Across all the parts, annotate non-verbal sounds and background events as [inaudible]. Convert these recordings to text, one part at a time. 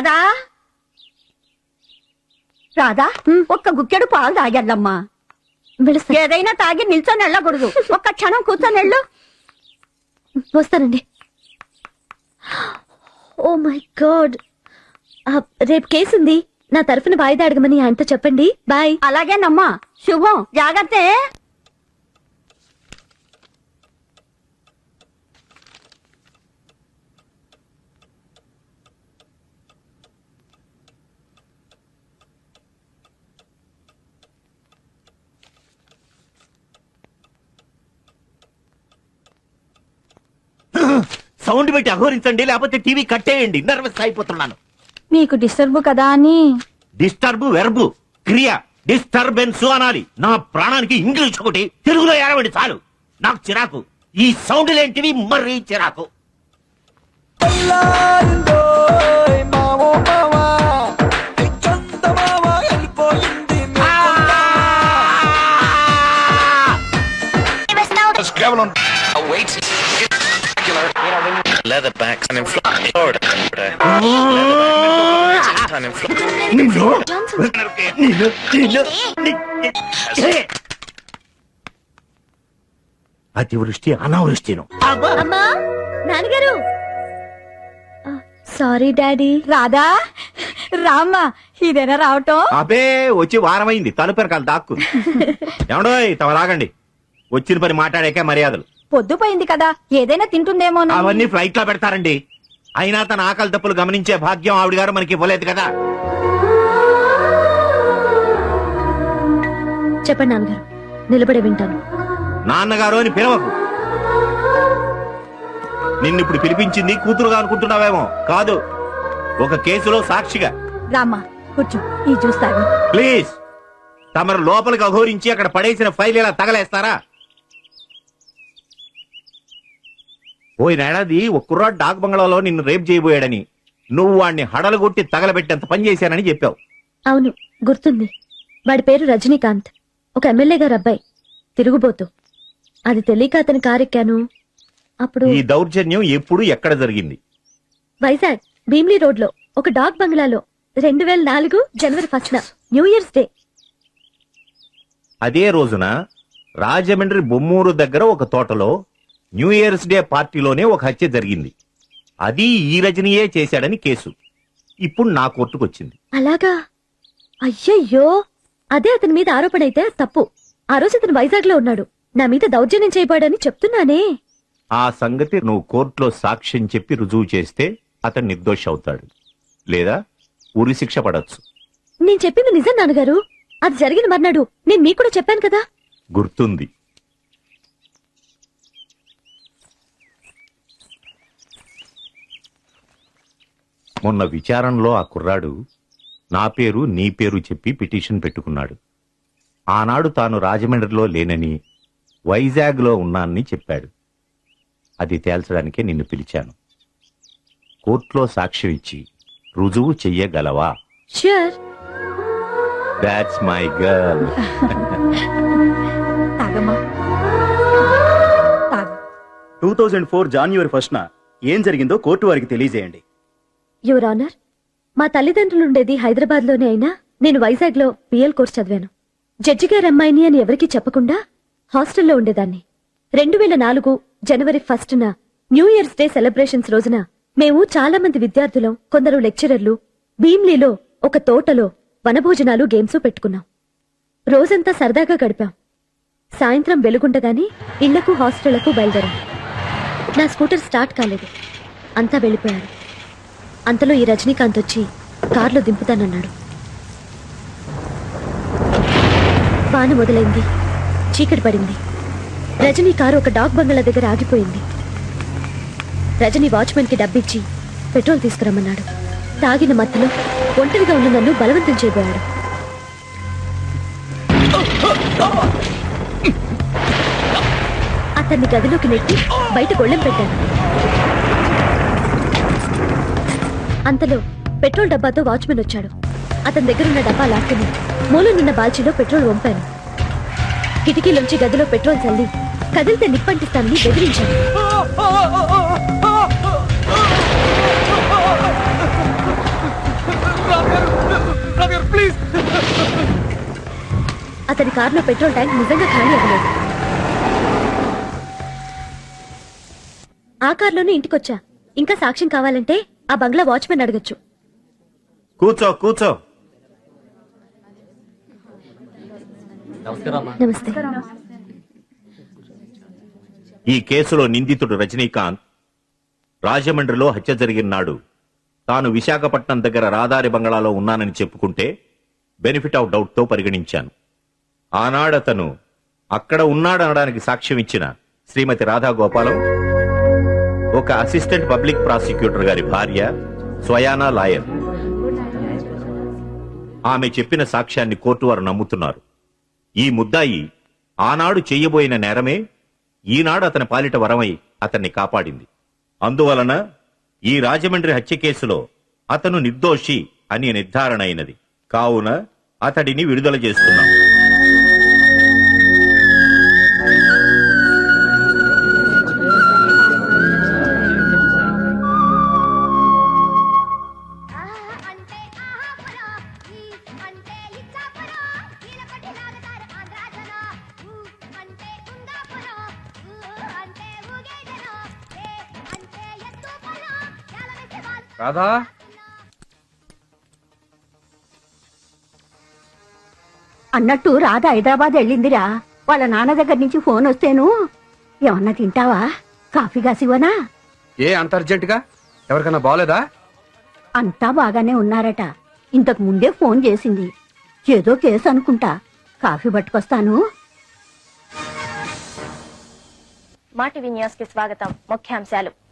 రాధా? రాధా ఒక్క గుక్కెడు పాలు వెళస్తా ఏదైనా తాగి నిల్చొని వెళ్ళకూడదు. ఒక్క క్షణం కూర్చొని వెళ్ళు. వస్తానండి. Oh my God. రేపు కేసు ఉంది. నా తరఫున వాయిదా అడగమని ఆయనతో చెప్పండి. బాయ్. అలాగేనమ్మా. శుభం. జాగ్రత్త. సౌండ్ పెట్టి అఘోరించండి లేకపోతే టీవీ కట్టేయండి. నర్వస్ అయిపోతున్నాను. నీకు డిస్టర్బ్ కదా అని? డిస్టర్బ్ వెర్బు క్రియ డిస్టర్బెన్స్ అనాలి. నా ప్రాణానికి ఇంగ్లీష్ ఒకటి తెలుగులో ఏడవండి చాలు. నాకు చిరాకు. ఈ సౌండ్ లేంటివి మరీ చిరాకు. Leather backs and in Florida. అతివృష్టి అనావృష్టిను. అమ్మా! నాన్నగారు! Sorry daddy. రాధా! రామ్మా! ఇదేనా రావటం? అబే వచ్చి వారమైంది. తలుపెరకాలి దాక్కు. [laughs] ఏమండోయ్ తమ రాగండి. వచ్చిన పని మాట్లాడాక మర్యాదలు. పొద్దుపోయింది కదా ఏదైనా తింటుందేమో అవన్నీ ఫ్లైట్లో పెడతారండి. అయినా తన ఆకలి తప్పులు గమనించే భాగ్యం ఆవిడ గారు మనకి ఇవ్వలేదు కదా. చెప్పండి నాన్నగారు నిలబడే వింటాను. నాన్నగారు అని పిలవకు. నిన్ను ఇప్పుడు పిలిపించింది కూతురుగా అనుకుంటున్నావేమో. కాదు ఒక కేసులో సాక్షిగా. రామ్మా కూర్చో ఈ చూస్తాను ప్లీజ్ తమరు లోపలికి అఘోరించి అక్కడ పడేసిన ఫైల్ ఇలా తగలేస్తారా? పోయినేడాది ఒక కుర్రాడు డాక్ బంగ్లాలో నిన్ను రేప్ చేయబోయాడని. నువ్వు వాడిని హడలుగొట్టి తగలబెట్టేంత పని చేశానని చెప్పావు. అవును గుర్తుంది. వాడి పేరు రజనీకాంత్. ఒక ఎమ్మెల్యే గారు అబ్బాయి. తిరుగుబోతు. అది తెలియక అతని కారెక్కాను. అప్పుడు ఈ దౌర్జన్యం ఎప్పుడు ఎక్కడ జరిగింది? వైజాగ్ భీమ్లీ రోడ్లో ఒక డాగ్ బంగ్లాలో రెండు వేల నాలుగు జనవరి ఫస్ట్ న్యూ ఇయర్స్ డే. అదే రోజున రాజమండ్రి బొమ్మూరు దగ్గర ఒక తోటలో న్యూ ఇయర్స్ డే పార్టీలోనే ఒక హత్య జరిగింది. అది ఈ రజనీయే చేశాడని కేసు. ఇప్పుడు నా కోర్టుకొచ్చింది. అలాగా? అయ్యయ్యో! అదే అతని మీద ఆరోపణ అయితే తప్పు. ఆ రోజు అతను వైజాగ్లో ఉన్నాడు. నా మీద దౌర్జన్యం చేయబడని చెప్తున్నానే. ఆ సంగతి నువ్వు కోర్టులో సాక్ష్యం చెప్పి రుజువు చేస్తే అతను నిర్దోషి అవుతాడు. లేదా ఉరి శిక్ష పడచ్చు. నేను చెప్పింది నిజం నాన్నగారు. అది జరిగిన మర్నాడు. నేను మీకు కూడా చెప్పాను కదా. గుర్తుంది. మొన్న విచారణలో ఆ కుర్రాడు నా పేరు నీ పేరు చెప్పి పిటిషన్ పెట్టుకున్నాడు. ఆనాడు తాను రాజమండ్రిలో లేనని వైజాగ్లో ఉన్నానని చెప్పాడు. అది తేల్చడానికే నిన్ను పిలిచాను. కోర్టులో సాక్ష్యం ఇచ్చి రుజువు చెయ్యగలవా? దాట్స్ మై గర్ల్ తాగమ్మా. టూ థౌజండ్ ఫోర్ జాన్యువరి ఫస్ట్న ఏం జరిగిందో కోర్టు వారికి తెలియజేయండి. యువర్ ఆనర్ మా తల్లిదండ్రులు ఉండేది అయినా నేను వైజాగ్లో పిఎల్ కోర్స్ చదివాను. జడ్జి అమ్మాయిని అని ఎవరికీ చెప్పకుండా హాస్టల్లో ఉండేదాన్ని. రెండు వేల నాలుగు జనవరి ఫస్ట్న న్యూ ఇయర్స్ డే సెలబ్రేషన్స్ రోజున మేము చాలా మంది విద్యార్థులం కొందరు లెక్చరర్లు భీమ్లీలో ఒక తోటలో వనభోజనాలు గేమ్స్ పెట్టుకున్నాం. రోజంతా సరదాగా గడిపాం. సాయంత్రం వెలుగుండగానే ఇళ్ళకు హాస్టళ్ళకు బయలుదేరాం. నా స్కూటర్ స్టార్ట్ కాలేదు. అంతా వెళ్ళిపోయారు. అంతలో ఈ రజనీకాంత్ వచ్చి కారులో దింపుతానన్నాడు. వాన మొదలైంది. చీకటి పడింది. రజనీ కారు ఒక డాగ్ బంగ్లా దగ్గర ఆగిపోయింది. రజనీ వాచ్మెన్కి డబ్బిచ్చి పెట్రోల్ తీసుకురమ్మన్నాడు. తాగిన మత్తులో ఒంటరిగా ఉన్న నన్ను బలవంతం చేయబోయాడు. అతన్ని గదిలోకి నెట్టి బయట గొళ్ళెం పెట్టాను. అంతలో పెట్రోల్ డబ్బాతో వాచ్మెన్ వచ్చాడు. అతని దగ్గరున్న డబ్బా లాక్కుని మూలనున్న బాల్చీలో పెట్రోల్ వంపాను. కిటికీలోంచి గదిలో పెట్రోల్ చల్లి కదిలితే నిప్పంటిస్తానని బెదిరించాను. అతని కారులో పెట్రోల్ ట్యాంక్ నిజంగా ఖాళీ అవ్వలేదు. ఆ కారులోనే ఇంటికొచ్చా. ఇంకా సాక్ష్యం కావాలంటే ఆ బంగ్లా వాచ్మెన్ అడగచ్చు. కూర్చో కూర్చో. నమస్తే. ఈ కేసులో నిందితుడు రజనీకాంత్ రాజమండ్రిలో హత్య జరిగిన నాడు తాను విశాఖపట్నం దగ్గర రాదారి బంగళాలో ఉన్నానని చెప్పుకుంటే బెనిఫిట్ ఆఫ్ డౌట్తో పరిగణించాను. ఆనాడతను అక్కడ ఉన్నాడనడానికి సాక్ష్యం ఇచ్చిన శ్రీమతి రాధా గోపాలం ఒక అసిస్టెంట్ పబ్లిక్ ప్రాసిక్యూటర్ గారి భార్య స్వయానా లాయర్. ఆమె చెప్పిన సాక్ష్యాన్ని కోర్టు వారు నమ్ముతున్నారు. ఈ ముద్దాయి ఆనాడు చెయ్యబోయిన నేరమే ఈనాడు అతని పాలిట వరమై అతన్ని కాపాడింది. అందువలన ఈ రాజమండ్రి హత్య కేసులో అతను నిర్దోషి అని నిర్ధారణ అయినది. కావున అతడిని విడుదల చేస్తున్నాం. రాధా? అన్నట్టు రాధ హైదరాబాద్ వెళ్ళిందిరా. వాళ్ళ నాన్న దగ్గర నుంచి ఫోన్ వస్తేను. ఏమన్నా తింటావా? కాఫీ కాసివనా ఏ అంత అర్జెంట్గా? ఎవరికైనా బాగలేదా అంతా బాగానే ఉన్నారట. ఇంతకు ముందే ఫోన్ చేసింది. ఏదో కేసు అనుకుంటా. కాఫీ పట్టుకొస్తాను. మా టీవీ న్యూస్కి స్వాగతం. ముఖ్యాంశాలు.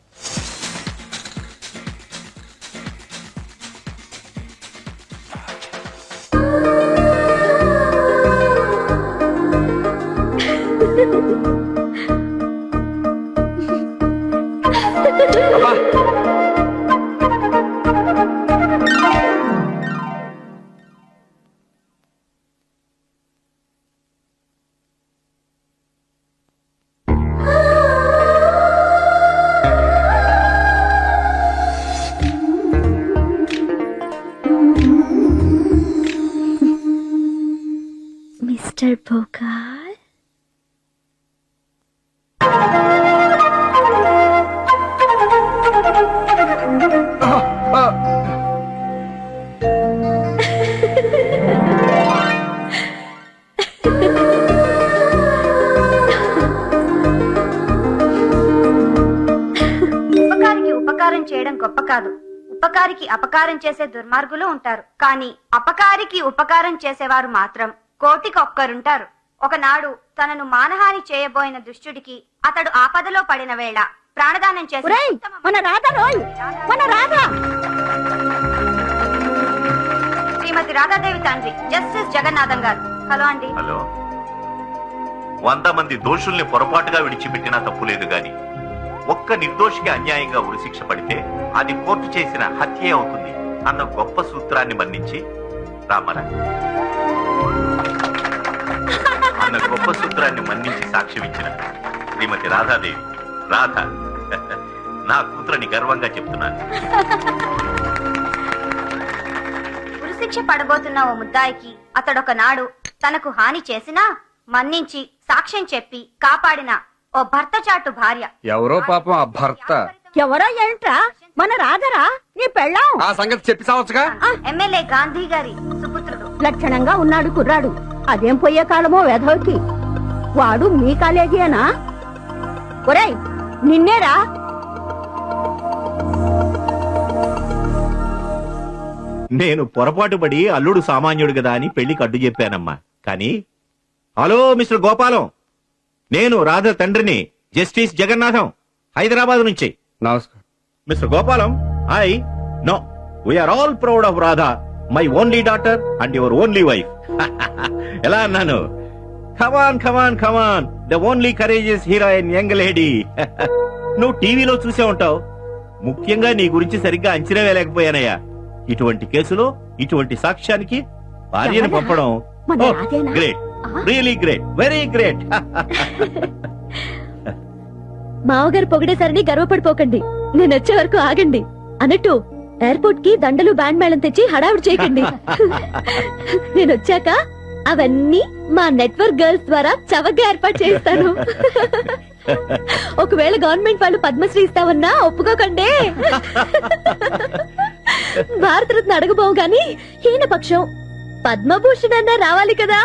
ఉపకారికి అపకారం చేసే దుర్మార్గులు ఉంటారు. కానీ అపకారికి ఉపకారం చేసేవారు మాత్రం కోటికి ఒక్కరుంటారు ఒకనాడు తనను మానహాని చేయబోయిన దుష్టుడికి అతడు ఆపదలో పడిన వేళ ప్రాణదానం చేసి ఒరేయ్, మన రాధ రోయ్ మన రాధ. శ్రీమతి రాధాదేవి తండ్రి జస్టిస్ జగన్నాథం గారు. హలో అండి. హలో. వంద మంది దోషుల్ని పొరపాటుగా విడిచిపెట్టినా తప్పులేదు గాని ఒక్క నిర్దోషికి అన్యాయంగా ఉరిశిక్ష పడితే అది కోర్టు చేసిన హత్యే అవుతుంది అన్న గొప్ప సూత్రాన్ని మన్నించి రామరా అన్న గొప్ప సూత్రాన్ని మన్నించి సాక్ష్యమిచ్చిన శ్రీమతి రాధాదేవి. రాధ నా కూతురని గర్వంగా చెప్తున్నాను. ఉరిశిక్ష పడబోతున్న ఓ ముద్దాయికి అతడొక నాడు తనకు హాని చేసినా మన్నించి సాక్ష్యం చెప్పి కాపాడిన ఓ భర్త చాటు భార్య. ఎవరో పాపం ఆ భర్త. ఎవరో ఏంట్రా? మన రాధరా? నీ పెళ్ళాం? ఆ సంగతి చెప్పి సావచ్చుగా ఎమ్మెల్యే గాంధీ గారి సుపుత్రుడు. లక్షణంగా ఉన్నాడు కుర్రాడు. అదేం పోయే కాలమో వెధవకి. వాడు మీ కాలేజీనా ఒరేయ్ నిన్నేరా? నేను పొరపాటు పడి అల్లుడు సామాన్యుడు కదా అని పెళ్ళికి అడ్డు చెప్పానమ్మా. కానీ హలో మిస్టర్ గోపాలం. నేను రాధ తండ్రిని జస్టిస్ జగన్నాథం హైదరాబాద్ నుంచి. నమస్కారం. Mister Gopalam I know we're all proud of Radha my only daughter and your only wife ఎలా అన్నాను? Come on come on come on the only courageous heroine young lady నువ్వు టీవీలో చూసే ఉంటావు. ముఖ్యంగా నీ గురించి సరిగ్గా అంచనా వేయలేకపోయానయ్యా. ఇటువంటి కేసులో ఇటువంటి సాక్ష్యానికి భార్యను? పంపడం? Great really great very great మావగారు పొగిడేసరని గర్వపడిపోకండి. నేను వచ్చే వరకు ఆగండి. అన్నట్టు ఎయిర్పోర్ట్కి దండలు బ్యాండ్ మేళం తెచ్చి హడావుడి చేయకండి. [laughs] నేను వచ్చాక అవన్నీ మా నెట్వర్క్ గర్ల్స్ ద్వారా చవకగా ఏర్పాటు చేస్తాను ఒకవేళ గవర్నమెంట్ వాళ్ళు పద్మశ్రీ ఇస్తామన్నా ఒప్పుకోకండి. [laughs] భారతరత్న అడగబోవు గాని హీన పక్షం. పద్మభూషణ్ అన్నా రావాలి కదా?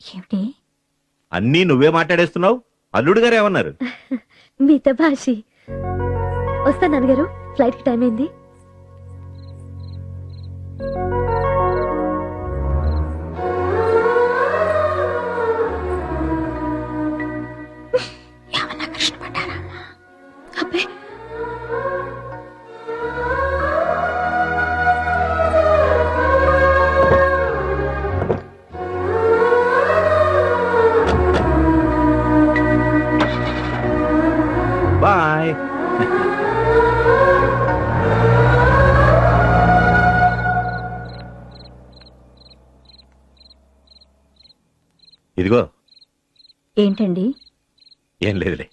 ఏమిటి? అన్నీ నువ్వే మాట్లాడేస్తున్నావు? అల్లుడు గారు ఏమన్నారు? మిత భాషి. వస్తా నాన్నగారు. ఫ్లైట్కి టైం అయింది. ఇదిగో. ఏంటండి? ఏం లేదులే.